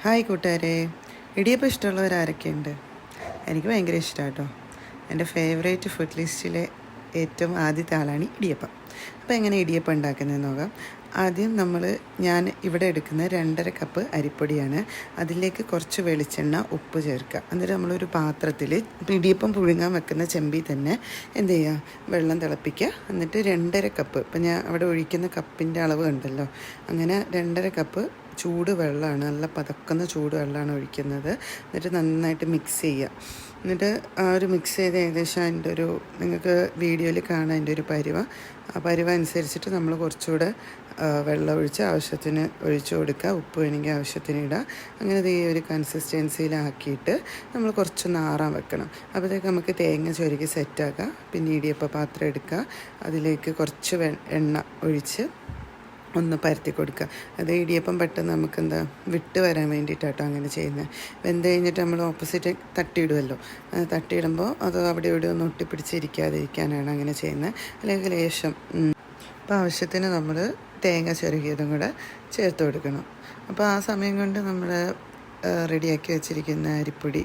Hi കൂട്ടുകാരെ. ഇടിയപ്പം ഇഷ്ടമുള്ളവർ ആരൊക്കെയുണ്ട്? എനിക്ക് ഭയങ്കര ഇഷ്ടമാണ് കേട്ടോ എന്റെ ഫേവറേറ്റ് ഫുഡ് ലിസ്റ്റിലെ ഏറ്റവും ആദ്യത്തെ ആളാണ് ഇടിയപ്പം. അപ്പോൾ എങ്ങനെ ഇടിയപ്പം ഉണ്ടാക്കുന്നതെന്ന് നോക്കാം. ആദ്യം നമ്മൾ ഞാൻ ഇവിടെ എടുക്കുന്ന രണ്ടര കപ്പ് അരിപ്പൊടിയാണ്. അതിലേക്ക് കുറച്ച് വെളിച്ചെണ്ണ ഉപ്പ് ചേർക്കുക. എന്നിട്ട് നമ്മളൊരു പാത്രത്തിൽ ഇടിയപ്പം പുഴുങ്ങാൻ വെക്കുന്ന ചെമ്പി തന്നെ എന്ത് ചെയ്യുക? വെള്ളം തിളപ്പിക്കുക. എന്നിട്ട് രണ്ടര കപ്പ് ഇപ്പം ഞാൻ അവിടെ ഒഴിക്കുന്ന കപ്പിന്റെ അളവ് ഉണ്ടല്ലോ അങ്ങനെ രണ്ടര കപ്പ് ചൂട് വെള്ളമാണ് നല്ല പതക്കുന്ന ചൂട് വെള്ളമാണ് ഒഴിക്കുന്നത്. എന്നിട്ട് നന്നായിട്ട് മിക്സ് ചെയ്യുക എന്നിട്ട് ആ ഒരു മിക്സ് ചെയ്ത് ഏകദേശം അതിന്റെ ഒരു നിങ്ങൾക്ക് വീഡിയോയിൽ കാണാൻ അതിന്റെ ഒരു പരുവ. ആ പരുവ അനുസരിച്ചിട്ട് നമ്മൾ കുറച്ചുകൂടെ വെള്ളം ഒഴിച്ച് ആവശ്യത്തിന് ഒഴിച്ചു കൊടുക്കുക. ഉപ്പ് വേണമെങ്കിൽ ആവശ്യത്തിന് ഇടുക അങ്ങനെ ഈ ഒരു കൺസിസ്റ്റൻസിയിലാക്കിയിട്ട് നമ്മൾ കുറച്ചൊന്ന് ആറാൻ വെക്കണം. അപ്പോഴത്തേക്ക് നമുക്ക് തേങ്ങ ചുരുക്കി സെറ്റാക്കുക പിന്നെ ഇടിയപ്പ പാത്രം എടുക്കുക. അതിലേക്ക് കുറച്ച് എണ്ണ ഒഴിച്ച് ഒന്ന് പരത്തി കൊടുക്കുക. അത് ഇടിയപ്പം പെട്ടെന്ന് നമുക്ക് എന്താ വിട്ട് വരാൻ വേണ്ടിയിട്ടാട്ടോ അങ്ങനെ ചെയ്യുന്നത് വെന്ത് കഴിഞ്ഞിട്ട് നമ്മൾ ഓപ്പോസിറ്റ് തട്ടിയിടുമല്ലോ തട്ടിയിടുമ്പോൾ അത് അവിടെ ഇവിടെ ഒന്ന് ഒട്ടിപ്പിടിച്ചിരിക്കാതിരിക്കാനാണ് അങ്ങനെ ചെയ്യുന്നത് അല്ലെങ്കിൽ ലേശം അപ്പോൾ ആവശ്യത്തിന് നമ്മൾ തേങ്ങ ചെറുകിയതും കൂടെ ചേർത്ത് കൊടുക്കണം. അപ്പോൾ ആ സമയം കൊണ്ട് നമ്മൾ റെഡിയാക്കി വെച്ചിരിക്കുന്ന അരിപ്പൊടി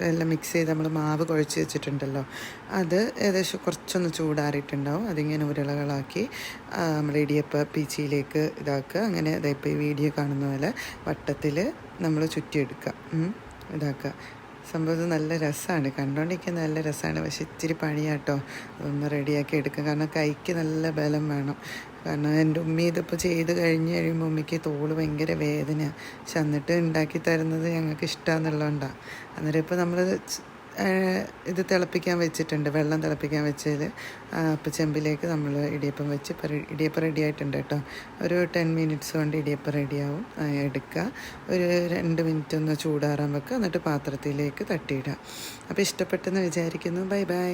എല്ലാം മിക്സ് ചെയ്ത് നമ്മൾ മാവ് കുഴച്ച് വെച്ചിട്ടുണ്ടല്ലോ. അത് ഏകദേശം കുറച്ചൊന്ന് ചൂടാറിയിട്ടുണ്ടാവും. അതിങ്ങനെ ഉരുളകളാക്കി നമ്മൾ ഇടിയപ്പ പീച്ചിയിലേക്ക് ഇതാക്കുക. അങ്ങനെ ഇപ്പോൾ ഈ വീഡിയോ കാണുന്ന പോലെ വട്ടത്തിൽ നമ്മൾ ചുറ്റിയെടുക്കുക. ഇതാക്കുക. സംഭവം നല്ല രസമാണ്. കണ്ടുകൊണ്ടിരിക്കാൻ നല്ല രസമാണ്. പക്ഷെ ഇത്തിരി പണിയാട്ടോ. അതൊന്ന് റെഡിയാക്കി എടുക്കുക കാരണം കൈക്ക് നല്ല ബലം വേണം. കാരണം എന്റെ ഉമ്മി ഇതിപ്പോൾ ചെയ്ത് കഴിഞ്ഞ് കഴിയുമ്പോൾ ഉമ്മിക്ക് തോൾ ഭയങ്കര വേദനയാണ് പക്ഷെ എന്നിട്ട് ഉണ്ടാക്കി തരുന്നത് ഞങ്ങൾക്ക് ഇഷ്ടമാണെന്നുള്ളതുകൊണ്ടാണ് അന്നേരം ഇപ്പോൾ നമ്മൾ ഇത് തിളപ്പിക്കാൻ വെച്ചിട്ടുണ്ട്. വെള്ളം തിളപ്പിക്കാൻ വെച്ചതിൽ അപ്പം ചെമ്പിലേക്ക് നമ്മൾ ഇടിയപ്പം വെച്ച് ഇടിയപ്പം റെഡി ആയിട്ടുണ്ട് കേട്ടോ. ഒരു ടെൻ മിനിറ്റ്സ് കൊണ്ട് ഇടിയപ്പം റെഡിയാവും എടുക്കുക ഒരു രണ്ട് മിനിറ്റ് ഒന്ന് ചൂടാറാൻ വെക്കുക എന്നിട്ട് പാത്രത്തിലേക്ക് തട്ടിയിടുക അപ്പോൾ ഇഷ്ടപ്പെട്ടെന്ന് വിചാരിക്കുന്നു. Bye bye.